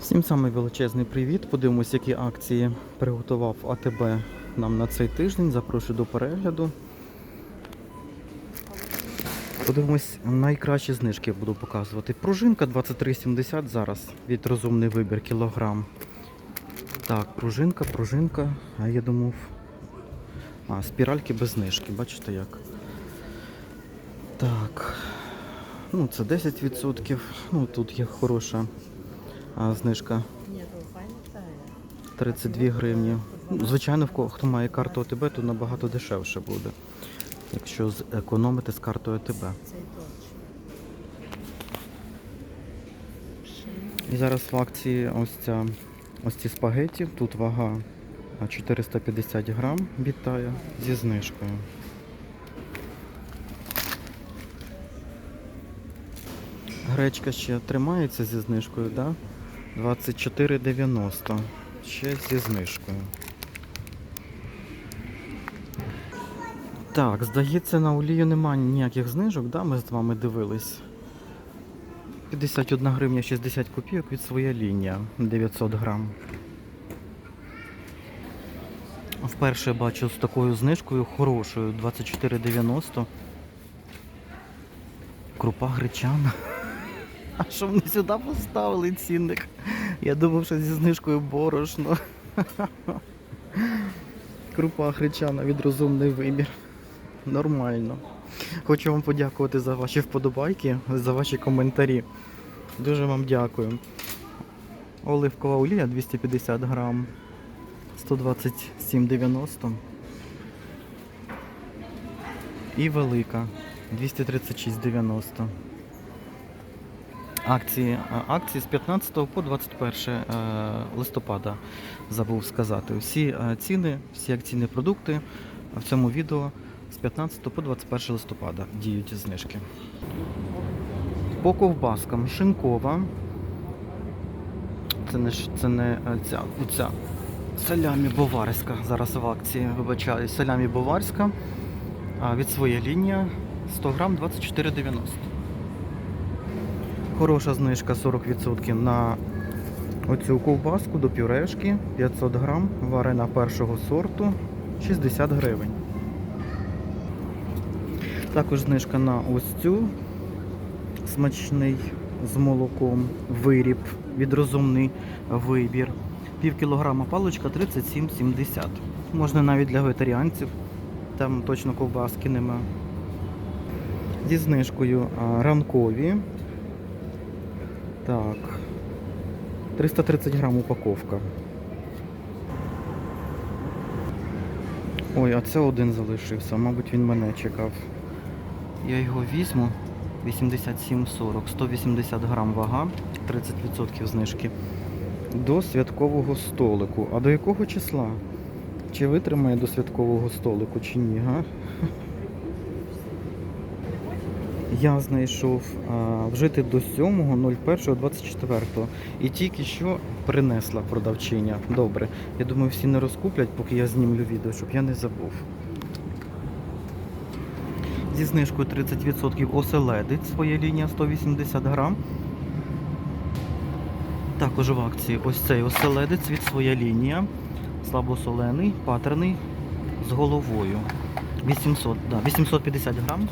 Всім самий величезний привіт. Подивимось, які акції приготував АТБ нам на цей тиждень. Запрошую до перегляду. Подивимось, найкращі знижки буду показувати. Пружинка 23,70 зараз від розумний вибір кілограм. Так, пружинка, пружинка. А я думав. А, спіральки без знижки, бачите як. Так. Ну, це 10%. Ну, тут є хороша а, знижка Ні, то файно це. 32 гривні. Ну, Звичайно, в кого хто має карту АТБ, то набагато дешевше буде. Якщо зекономити з картою АТБ. І зараз в акції ось ця ось ці спагеті. Тут вага 450 грам вітає зі знижкою. Гречка ще тримається зі знижкою, да? 24,90. Ще зі знижкою. Так, здається, на олію немає ніяких знижок, да? Ми з вами дивились. 51 гривня 60 копійок від своя лінія 900 грам. Вперше бачу з такою знижкою хорошою 24,90. Крупа гречана. А що вони сюди поставили цінник? Я думав, що зі знижкою борошно. Крупа гречана від розумний вибір. Нормально. Хочу вам подякувати за ваші вподобайки, за ваші коментарі. Дуже вам дякую. Оливкова олія 250 грам. 127,90. І велика 236,90. Акції, акції з 15 по 21 е, листопада забув сказати. Всі е, ціни, всі акційні продукти в цьому відео з 15 по 21 листопада діють знижки. По ковбаскам шинкова. Це не, це не е, ця, оця салямі баварська. Зараз в акції, вибачаю, салямі баварська. Від своєї лінія 100 грам 24,90. Хороша знижка 40% на оцю ковбаску до пюрешки 500 грам, варена першого сорту 60 гривень. Також знижка на ось цю смачний з молоком виріб від розумний вибір. Пів кілограма паличка 37,70. Можна навіть для вегетаріанців. Там точно ковбаски нема. Зі знижкою ранкові. Так. 330 грам упаковка. Ой, а це один залишився. Мабуть, він мене чекав. Я його візьму. 87,40, 180 грам вага, 30% знижки. До святкового столику. А до якого числа? Чи витримає до святкового столику, чи ні, га? Я знайшов вжити до 7.01.24 і тільки що принесла продавчиня. Добре. Я думаю, всі не розкуплять, поки я знімлю відео, щоб я не забув. Зі знижкою 30% оселедець, своя лінія 180 грам. Також в акції ось цей оселедець від своя лінія. Слабосолений, патерний з головою. 800, да, 850 грам.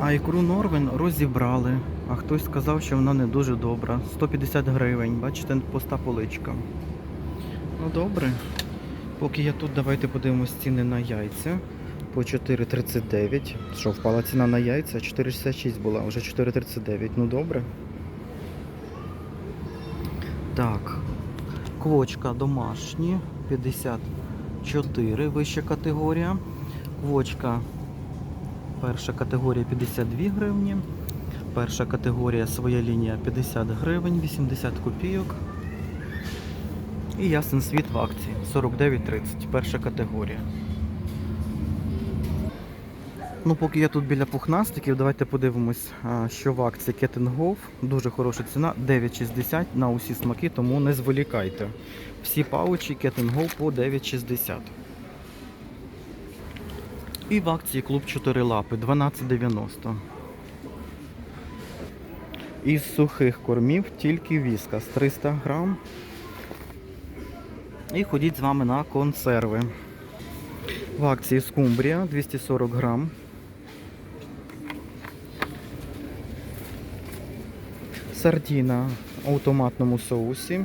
А ікру Норвен розібрали. А хтось сказав, що вона не дуже добра. 150 гривень. Бачите, пуста поличка. Ну добре. Поки я тут, давайте подивимось ціни на яйця. По 4,39. Що, впала ціна на яйця? 4,66 була, вже 4,39. Ну добре. Так. Квочка домашні 54, вища категорія. Квочка перша категорія 52 гривні. Перша категорія своя лінія 50 гривень, 80 копійок. І ясен світ в акції 49,30. Перша категорія. Ну, поки я тут біля пухнастиків, давайте подивимось, що в акції Кетенгов. Дуже хороша ціна, 9,60 на усі смаки, тому не зволікайте. Всі паучі Кетенгов по 9,60. І в акції клуб 4 лапи 12,90. Із сухих кормів тільки віскас 300 грам. І ходіть з вами на консерви. В акції скумбрія 240 грам. Сардіна в автоматному соусі.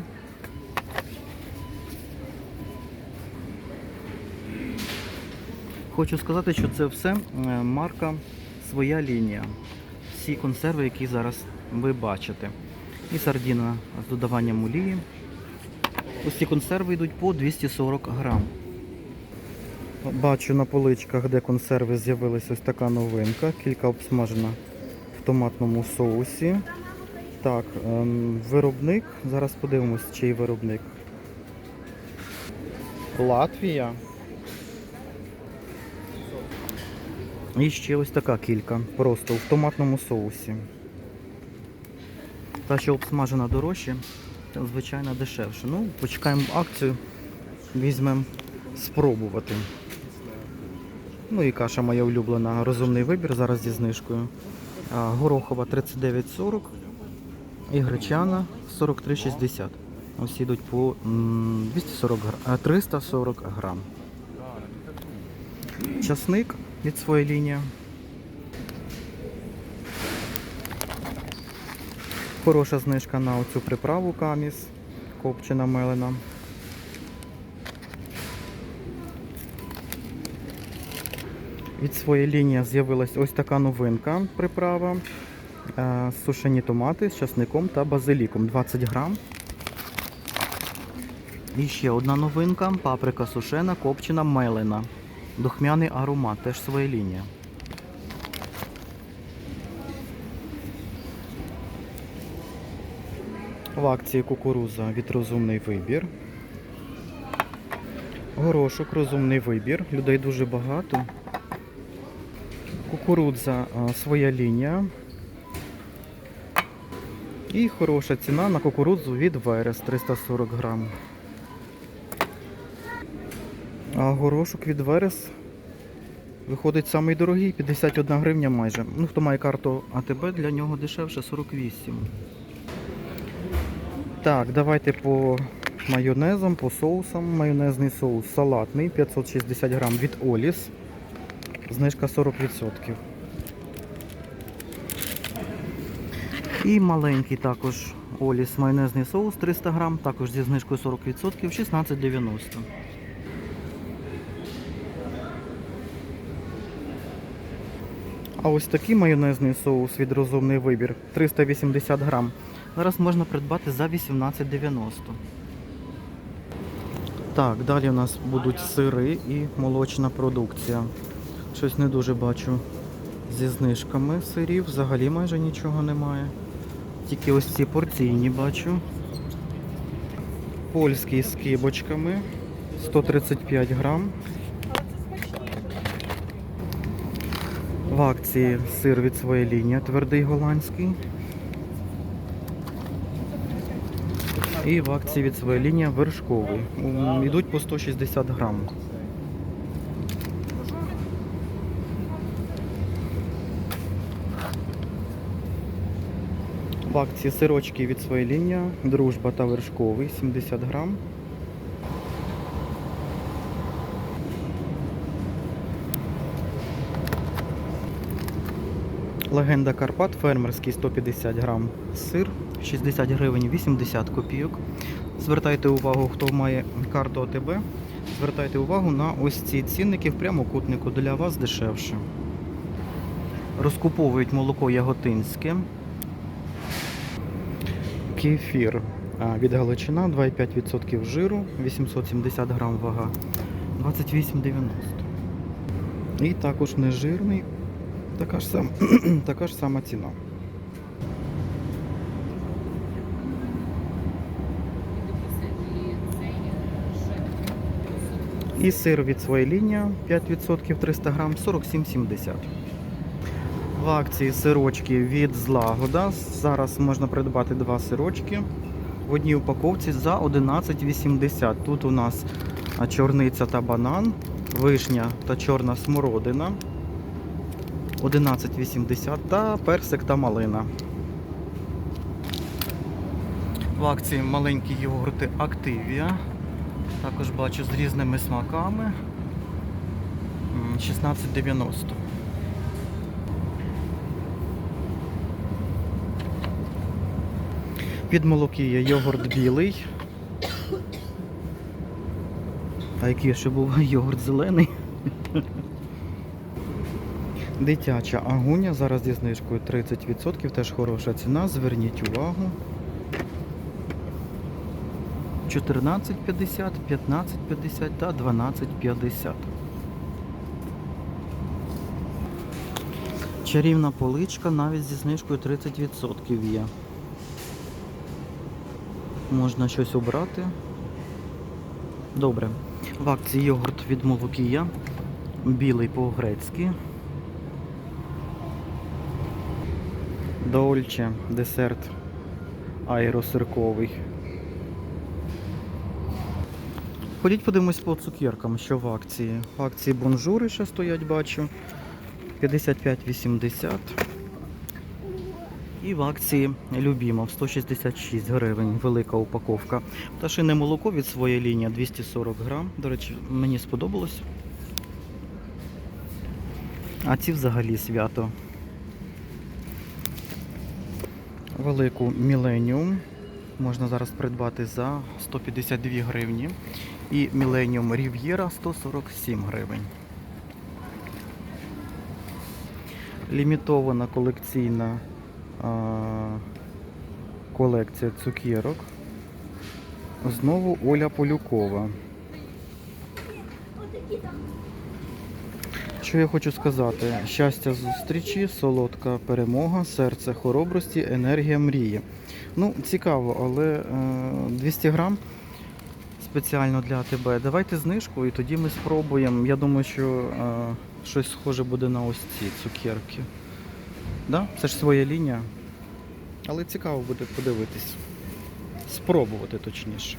Хочу сказати, що це все е, марка своя лінія. Всі консерви, які зараз ви бачите. І сардіна з додаванням олії. Ось ці консерви йдуть по 240 грам. Бачу на поличках, де консерви з'явилася ось така новинка. Кілька обсмажена в томатному соусі. Так, ем, виробник. Зараз подивимось, чий виробник. Латвія. І ще ось така кілька. Просто в томатному соусі. Та, що обсмажена дорожче, звичайно дешевше. Ну, почекаємо акцію, візьмемо спробувати. Ну і каша моя улюблена. Розумний вибір зараз зі знижкою. Горохова 39,40 і гречана 43,60. Ось йдуть по 240 гра- 340 грам. Часник від своєї. Хороша знижка на оцю приправу каміс, копчена мелена. Від своєї лінії з'явилась ось така новинка приправа. Е, Сушені томати з часником та базиліком 20 грам. І ще одна новинка паприка сушена, копчена мелена. Духмяний аромат, теж своя лінія. В акції кукуруза від розумний вибір. Горошок розумний вибір. Людей дуже багато. Кукурудза своя лінія. І хороша ціна на кукурудзу від Верес 340 грам. А горошок від Верес виходить самий дорогий 51 гривня майже. Ну, хто має карту АТБ, для нього дешевше 48. Так, давайте по майонезам, по соусам. Майонезний соус салатний 560 грам від Оліс. Знижка 40%. І маленький також Оліс майонезний соус 300 грам, також зі знижкою 40%, 16,90. А ось такий майонезний соус від розумний вибір 380 грам. Зараз можна придбати за 18,90. Так, далі у нас будуть сири і молочна продукція. Щось не дуже бачу зі знижками сирів, взагалі майже нічого немає. Тільки ось ці порційні бачу. Польський з кибочками 135 грам. В акції сир від своєї лінії, твердий голландський. І в акції від своєї лінії вершковий. Йдуть по 160 грам. В акції сирочки від своєї лінії, дружба та вершковий 70 грам. Легенда Карпат, фермерський 150 грам сир, 60 гривень 80 копійок. Звертайте увагу, хто має карту АТБ. Звертайте увагу на ось ці цінники в прямокутнику для вас дешевше. Розкуповують молоко яготинське. Кефір від Галичина 2,5% жиру, 870 грам вага, 28,90. І також нежирний, така ж, сам, така ж сама ціна. І сир від своєї лінії 5% 300 грам 47,70. В акції сирочки від Злагода. Зараз можна придбати два сирочки в одній упаковці за 11,80. Тут у нас чорниця та банан, вишня та чорна смородина 11,80 та персик та малина В акції маленькі йогурти Активія. Також бачу з різними смаками. М, 16,90. Від молокія йогурт білий. А який ще був йогурт зелений? Дитяча агуня зараз зі знижкою 30%, теж хороша ціна. Зверніть увагу. 14,50, 15,50 та 12,50. Чарівна поличка навіть зі знижкою 30% є. Можна щось обрати. Добре. В акції йогурт від Молокія. Білий по-грецьки. Дольче, десерт аеросирковий. Ходіть подивимось по цукеркам, що в акції. В акції бонжури ще стоять, бачу. 55,80. І в акції Любімов 166 гривень, велика упаковка. Пташине молоко від своєї лінії 240 грам. До речі, мені сподобалось. А ці взагалі свято. Велику Міленіум можна зараз придбати за 152 гривні. І Millennium Riviera 147 гривень. Лімітована колекційна а, колекція цукерок. Знову Оля Полюкова. Що я хочу сказати? Щастя зустрічі, солодка перемога, серце хоробрості, енергія мрії. Ну, цікаво, але е, 200 грам спеціально для тебе. Давайте знижку і тоді ми спробуємо. Я думаю, що е, щось схоже буде на ось ці цукерки. Да? Це ж своя лінія. Але цікаво буде подивитись. Спробувати точніше.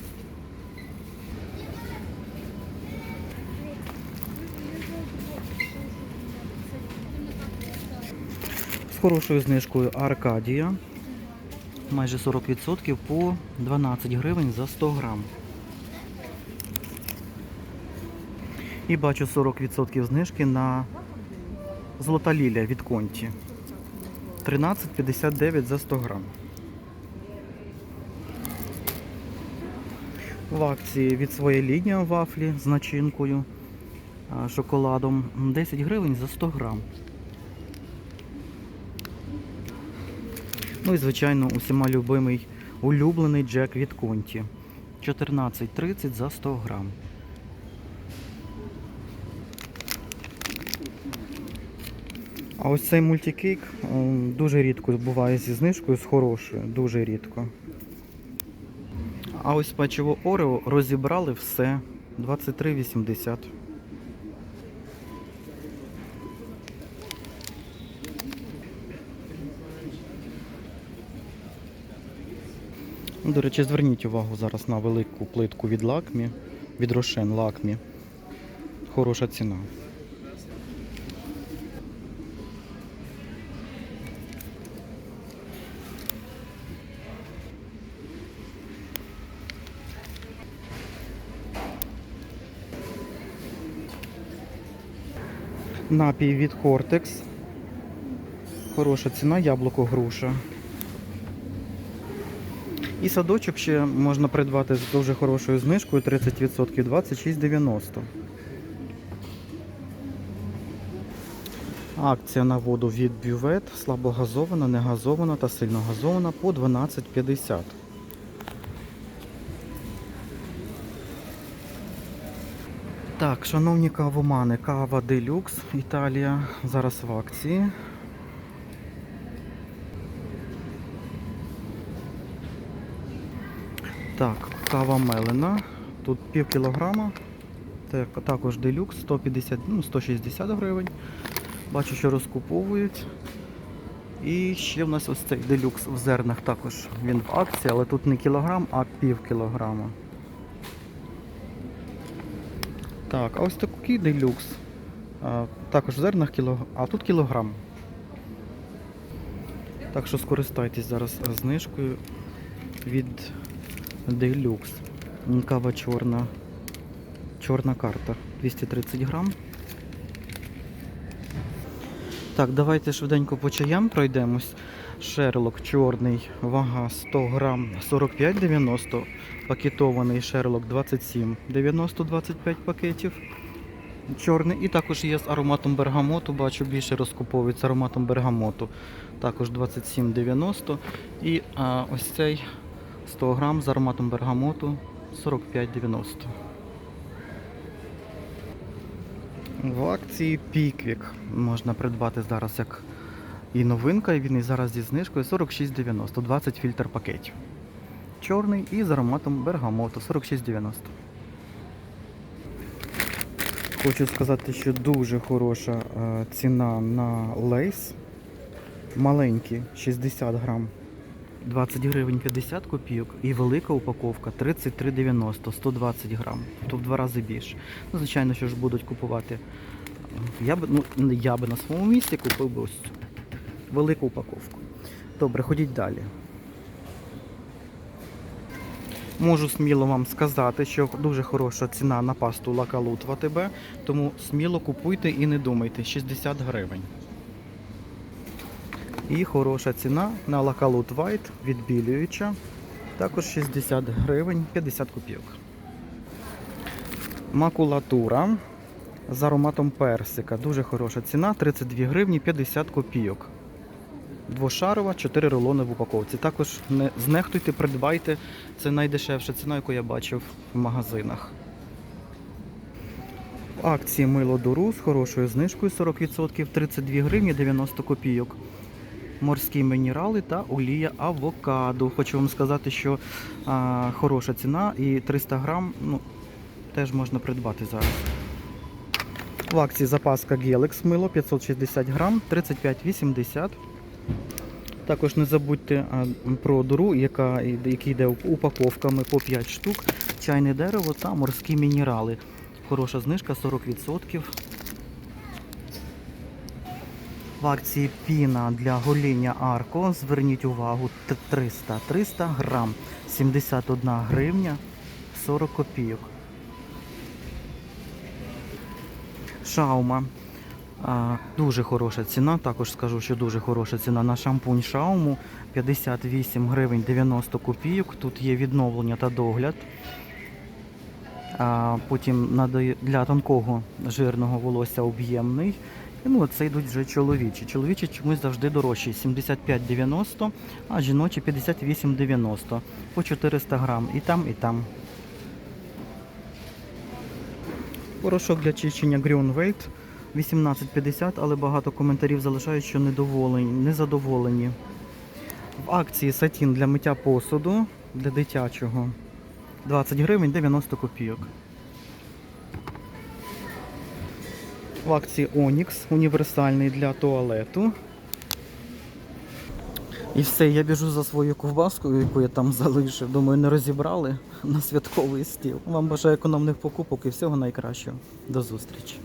Хорошою знижкою Аркадія. Майже 40% по 12 гривень за 100 грам. І бачу 40% знижки на Золота Лілія від Конті. 13,59 за 100 грам. В акції від своєї лінії вафлі з начинкою, шоколадом 10 гривень за 100 грам. Ну і звичайно усіма любимий улюблений джек від Конті. 14,30 за 100 грам. А ось цей мультикейк дуже рідко буває зі знижкою, з хорошою, дуже рідко. А ось печиво Орео розібрали все. 23,80. До речі, зверніть увагу зараз на велику плитку від лакмі, від рошен лакмі. Хороша ціна. Напій від Cortex. Хороша ціна, яблуко груша. І садочок ще можна придбати з дуже хорошою знижкою 30% 26,90. Акція на воду від бювет слабогазована, негазована та сильно газована по 12,50. Так, шановні кавомани, кава Делюкс Італія зараз в акції. Так, кава мелена. Тут пів кілограма. Так, також делюкс 150, ну, 160 гривень. Бачу, що розкуповують. І ще в нас ось цей делюкс в зернах також. Він в акції, але тут не кілограм, а пів кілограма. Так, а ось такий делюкс. Також в зернах кілограм, а тут кілограм. Так що скористайтесь зараз знижкою від Делюкс. Кава чорна. Чорна карта. 230 грам. Так, давайте швиденько по чаям пройдемось. Шерлок чорний, вага 100 грам 45,90. Пакетований шерлок 27,90 25 пакетів. Чорний. І також є з ароматом бергамоту. Бачу, більше розкуповують з ароматом бергамоту. Також 27,90. І а, ось цей 100 грам з ароматом бергамоту 45,90. В акції Піквік можна придбати зараз як і новинка, і він і зараз зі знижкою 46,90, 20 фільтр пакетів. Чорний і з ароматом бергамоту 46,90. Хочу сказати, що дуже хороша е, ціна на лейс. Маленькі 60 грам 20 гривень 50 копійок і велика упаковка 33,90, 120 грам. То в два рази більше. Ну, звичайно, що ж будуть купувати. Я би, ну, я би на своєму місці купив би ось цю велику упаковку. Добре, ходіть далі. Можу сміло вам сказати, що дуже хороша ціна на пасту Лакалут в АТБ, тому сміло купуйте і не думайте, 60 гривень. І хороша ціна на Лакалут White відбілююча. Також 60 гривень 50 копійок. Макулатура з ароматом персика. Дуже хороша ціна 32 гривні 50 копійок. Двошарова, 4 рулони в упаковці. Також не знехтуйте, придбайте. Це найдешевша ціна, яку я бачив в магазинах. Акції мило Дуру з хорошою знижкою 40%, 32 гривні 90 копійок. Морські мінерали та олія авокадо. Хочу вам сказати, що а, хороша ціна і 300 грам ну, теж можна придбати зараз. В акції запаска Gelex мило 560 грам, 35,80. Також не забудьте про дуру, яка, який йде упаковками по 5 штук, чайне дерево та морські мінерали. Хороша знижка 40%. Акції піна для гоління Арко. Зверніть увагу 300 300 грам, 71 гривня 40 копійок. Шаума. Дуже хороша ціна. Також скажу, що дуже хороша ціна на шампунь Шауму 58 гривень 90 копійок. Тут є відновлення та догляд. Потім для тонкого жирного волосся об'ємний. Ну, це йдуть вже чоловічі. Чоловічі чомусь завжди дорожчі. 75,90, а жіночі 58,90 по 400 грам. І там, і там. Порошок для чищення Grünwald 18,50, але багато коментарів залишають, що недоволені, незадоволені. В акції сатін для миття посуду для дитячого 20 гривень 90 копійок. В акції Онікс, універсальний для туалету. І все, я біжу за свою ковбаскою, яку я там залишив. Думаю, не розібрали на святковий стіл. Вам бажаю економних покупок і всього найкращого. До зустрічі.